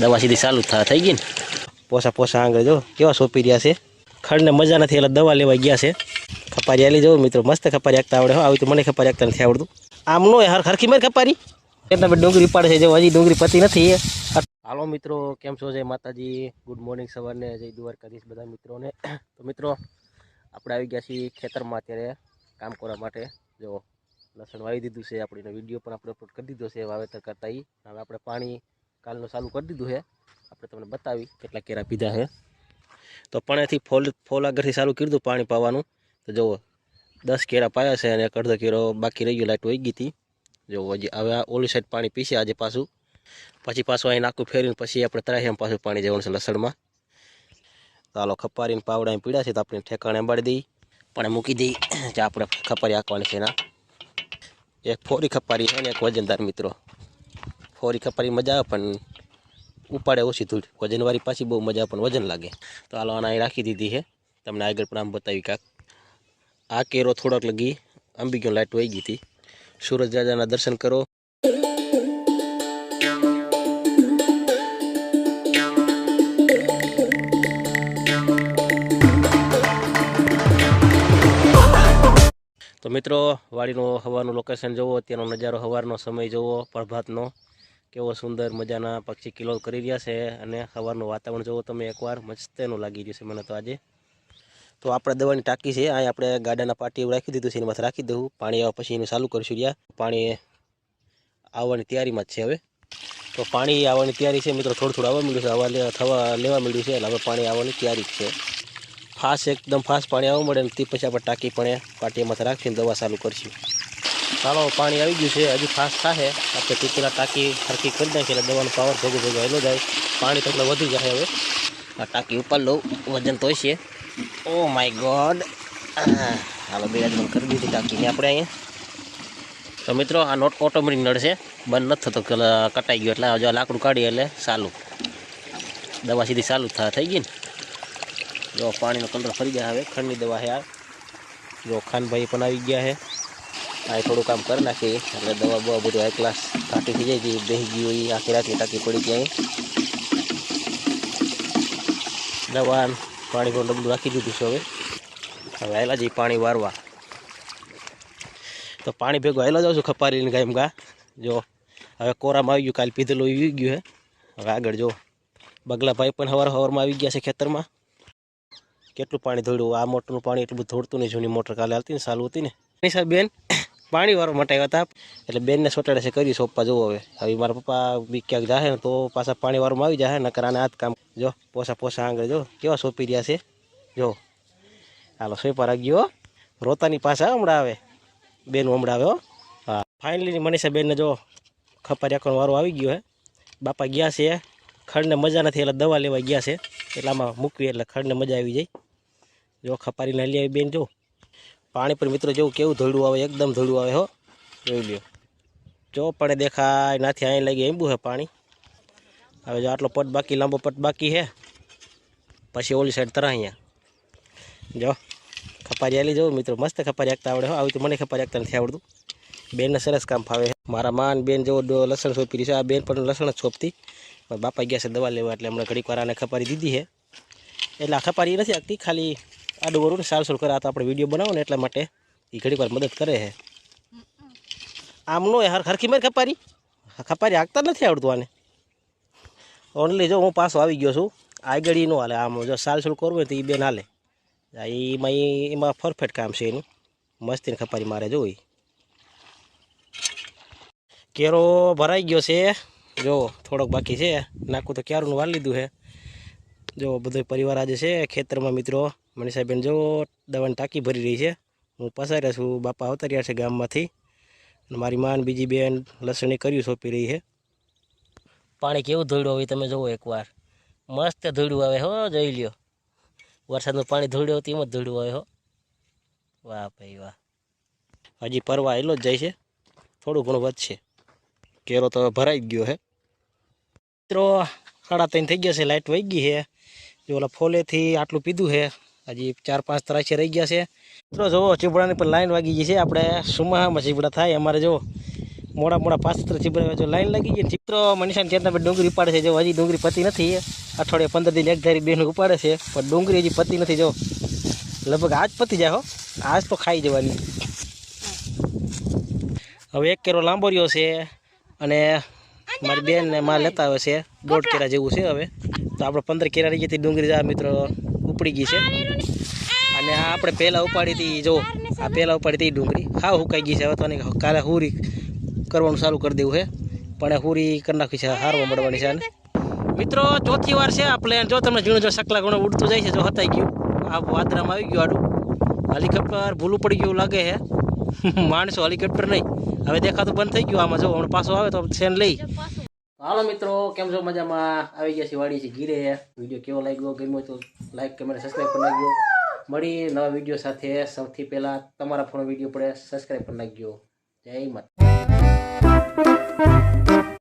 દવા સીધી ચાલુ થા થઈ ગઈ ને. પોસા પોસા આંગળે જો કેવા સોંપી રહ્યા છે? ખડને મજા નથી એટલે દવા લેવા ગયા છે. ખપારી આલી જવું મિત્રો મસ્ત ખપારી આગતા આવડે હો આવી તો મને ખપારી આગતા નથી આવડતું. આમ નો હર હરખી મેર ખપારી. એટલે બે ડુંગળી પાડે છે જો હજી ડુંગળી પતી નથી હાલો મિત્રો કેમ છો? જય માતાજી. ગુડ મોર્નિંગ સવારને જય દ્વારકાધીશ બધા મિત્રોને. તો મિત્રો આપણે આવી ગયા છીએ ખેતરમાં અત્યારે કામ કરવા માટે. જો લસણ વાવી દીધું છે આપણે વીડિયો પણ આપણે અપલોડ કરી દીધો છે વાવેતર કરતા હવે આપણે પાણી કાલનું ચાલુ કરી દીધું છે. આપણે તમને બતાવી કેટલા કેરા પીધા છે. તો પણ ફોલ ફોલ આગળથી ચાલુ કર્યું દીધું પાણી પાવાનું. તો જુઓ, દસ કેરા પાયા છે અને એક અડધો કેરો બાકી રહી ગયો, લાઈટ વહી ગઈ હતી. જો હજી હવે આ ઓલી સાઈડ પાણી પીશે આજે પાછું. પછી પાછું અહીં નાખું ફેરીને પછી આપણે ત્રાહિયામાં પાછું પાણી જવાનું છે લસણમાં. ચાલો ખપારીને પાવડા પીડા છે તો આપણે ઠેકાણે અંબાડી દઈ પણ મૂકી દઈ જે આપણે ખપારી આંકવાની છે એના. એક ફોરી ખપારી છે ને એક વજનદાર મિત્રો. ફોરી ખપારી મજા આવે, પણ ઉપાડે ઓછી ધૂળ. વજનવાળી પાછી બહુ મજા પણ વજન લાગે. તો હાલો આને રાખી દીધી છે. તમને આગળ પણ આમ બતાવી કાંક. આ કેરો થોડોક લગી અંબી ગયો, લાઈટ વહી ગઈ હતી. સૂરજ રાજાના દર્શન કરો. તો મિત્રો, વાડીનો હવાનું લોકેશન જુઓ ત્યાંનો નજારો, હવારનો સમય જુઓ પ્રભાતનો. કેવો સુંદર મજાના પક્ષી કિલો કરી રહ્યા છે અને સવારનું વાતાવરણ જુઓ તમે એકવાર મસ્તનું લાગી રહ્યું છે મને તો આજે. તો આપણે દવાની ટાંકી છે, અહીં આપણે ગાડાના પાટી એવું રાખી દીધું છે, એમાંથી રાખી દઉં. પાણી આવ્યા પછી એનું ચાલુ કરીશું રહ્યા પાણી આવવાની તૈયારીમાં જ છે હવે. તો પાણી આવવાની તૈયારી છે, મિત્રો થોડું થોડું આવવા મળ્યું છે આવવા લે- થવા લેવા મળ્યું છે, એટલે હવે પાણી આવવાની તૈયારી છે. ફાસ્ટ, એકદમ ફાસ્ટ પાણી આવવા મળે ને તે પછી આપણે ટાંકી પણ પાટીમાંથી રાખીને દવા ચાલુ કરીશું. ચાલો પાણી આવી ગયું છે. હજી ફાસ્ટ થાય આપણે ટીપીલા ટાંકી સરખી કરી નાખીએ એટલે દવાનો પાવર ભેગું ભેગું હેલો જાય. પાણી તો વધી જાય હવે. આ ટાંકી ઉપર લઉં વજન તો છે ઓ માય ગોડ હાલો બિરાજમાન કરી દીધી ટાંકીને આપણે અહીંયા. તો મિત્રો, આ નોટ ઓટોમેટિક નળ છે. બંધ નથી થતો કટાઈ ગયો એટલે જો લાકડું કાઢીએ એટલે ચાલુ. દવા સીધી ચાલુ થાય થઈ ગઈ ને. જો પાણીનો કંટ્રોલ ફરી ગયા હવે. ખંડની દવા છે આ. જો ખાનભાઈ પણ આવી ગયા છે. આ થોડું કામ કરી નાખીએ. એટલે દવા બવા બધું હાઈ ક્લાસ કાઢી થઈ જાય બેસી ગઈ હોય, આખી રાતની ટાંકી પડી જાય. દવા પાણી પણ ડબલું રાખી દીધું છે હવે. હવે આવેલા જઈએ પાણી વારવા. તો પાણી ભેગું આવેલા જાઉં છું ખપારી લઈને ગાય ગા. જો, હવે કોરામાં આવી ગયું, કાલે પીધેલું આવી ગયું હે. હવે આગળ જો બગલાભાઈ પણ હવાર હવારમાં આવી ગયા છે ખેતરમાં. કેટલું પાણી ધોડ્યું આ મોટરનું પાણી એટલું બધું ધોડતું નહીં, જૂની મોટર કાલે હાલતી ને, ચાલુ હતી ને. સાહેબ બેન પાણી વાળવા માટે આવ્યા હતા એટલે બેનને સોટાડે છે, કરી સોપવા જવું હવે. હવે મારા પપ્પા બી ક્યાંક જાહે તો પાછા પાણી વાળવામાં આવી જાય નકર આને હાથ કામ. જો, પોસા પોસા આંગળ, જો, કેવા સોંપી રહ્યા છે. જો, હાલો, સોંપા રાખ્યો રોતાની પાછા હમણાં આવે. બેન હમણાં આવે, હો. ફાઇનલી મનીષા બેનને જો ખપારી રાખવાનો વારો આવી ગયો હે. બાપા ગયા છે. ખડને મજા નથી, એટલે દવા લેવા ગયા છે. એટલે આમાં મૂકવી, એટલે ખડને મજા આવી જાય. જો, ખપારીને લઈ આવી બેન, જો. પાણી પર મિત્રો જેવું કેવું ધોળું આવે, એકદમ ધોળું આવે હો. જોઈ લ્યો. જો પડે દેખાય, નાથી અહીં લાગી એમ્બુ છે પાણી. હવે જો આટલો પટ બાકી, લાંબો પટ બાકી છે પછી ઓલી સાઈડ તરા અહીંયા. જો, ખપારી આલી જવું મિત્રો, મસ્ત ખપારી આગતા આવડે હો. આવી તો મને ખપારી આગતા નથી આવડતું. બેનને સરસ કામ ફાવે મારા માન બેન જેવો લસણ સોંપી રહી છે. આ બેન પણ લસણ જ સોંપતી. બાપા ગયા છે દવા લેવા, એટલે હમણાં ઘડીક વાર આને ખપારી દીધી છે એટલે આ ખપારી નથી આગતી ખાલી ને સારું સારું કરે. આ તો આપણે વીડિયો બનાવો ને એટલા માટે એ ઘણી વાર મદદ કરે છે આમ નો હર હરખી મારી ખપારી. ખપારી આગતા નથી આવડતું આને. ઓનલી જો હું પાછો આવી ગયો છું, આગળ નો હાલે. આમ જો સાલ સાલ કરવું હોય તો એ બેન હાલે. આ એમાં એમાં પરફેક્ટ કામ છે એનું. મસ્તીને ખપારી મારે જોઈ કેરો ભરાઈ ગયો છે. જો થોડોક બાકી છે. નાખું તો ક્યારનું વાર લીધું છે જો બધો પરિવાર આજે છે ખેતરમાં મિત્રો. મનીષાબેન જો દવાની ટાંકી ભરી રહી છે હું પસાર્યા છું. બાપા આવતા રહ્યા છે ગામમાંથી. મારી માન બીજી બેન લસણી કર્યું સોંપી રહી છે. પાણી કેવું ધોળ્યું હોય તમે જુઓ એકવાર. મસ્ત ધોળ્યું આવે હો જોઈ લ્યો. વરસાદનું પાણી ધોળ્યું હતું એમ જ ધોળ્યું આવે હો. વાહ ભાઈ વાહ. હજી પરવા એલો જ જાય છે. થોડું ઘણું વધશે. કેરો તો ભરાઈ જ ગયો છે મિત્રો સાડા ત્રણ થઈ ગયા છે લાઇટ વહી ગઈ છે. જો ઓલા ફોલેથી આટલું પીધું છે હજી ચાર પાંચ તરાશે રહી ગયા છે. મિત્રો જુઓ ચીપડાની પણ લાઈન વાગી ગઈ છે. આપણે સુમાહામાં ચીપડા થાય. અમારે જો મોડા મોડા પાંચ ત્રણ ચીપડા જો લાઈન લાગી ગઈ ચિત્રો મનીષાને ત્યાં ડુંગળી ઉપાડે છે. જો હજી ડુંગળી પતી નથી. અઠવાડિયે પંદર દિન એક ધારી બેન ઉપાડે છે. પણ ડુંગળી હજી પતી નથી. જો લગભગ આજ પતી જાય હો. આજ તો ખાઈ જવાની. હવે એક કેરો લાંબો રહ્યો છે અને મારી બેન ને લેતા આવે છે. દોઢ કેરા જેવું છે હવે. તો આપણે પંદર કેરા રહી જતી ડુંગળી જા મિત્રો. ઉપડી ગઈ છે. અને આપણે પહેલાં ઉપાડી હતી જો, આ પહેલાં ઉપાડી હતી ડુંગળી. હા હુકાઈ ગઈ છે, હવે તો કાલે હુરી કરવાનું ચાલુ કરી દેવું છે પણ હુરી કરી નાખી છે, હારવા મળવાની છે અને મિત્રો, ચોથી વાર છે આ પ્લેન જો તમને ઝીણું જો સકલા ઘણું ઉડતું જાય છે, જો હતાઈ ગયું. આ વાદરામાં આવી ગયું આડું. હેલિકોપ્ટર ભૂલું પડી ગયું લાગે છે માણસો હેલિકોપ્ટર નહીં. હવે દેખાતું બંધ થઈ ગયું આમાં. જો હમણાં પાછો આવે તો સેન લઈ. હાલો મિત્રો, કેમ છો મજામાં? આવી ગયા છે વાડી છે ગીરે વીડિયો કેવો લાગ્યો? ગમ્યો તો લાઈક કમેન્ટ સબસ્ક્રાઈબ કરી નાખજો. મળી નવા વીડિયો સાથે. સૌથી પહેલાં તમારા ફોન વીડિયો પડે સબસ્ક્રાઈબ કરી નાખજો. જય માતા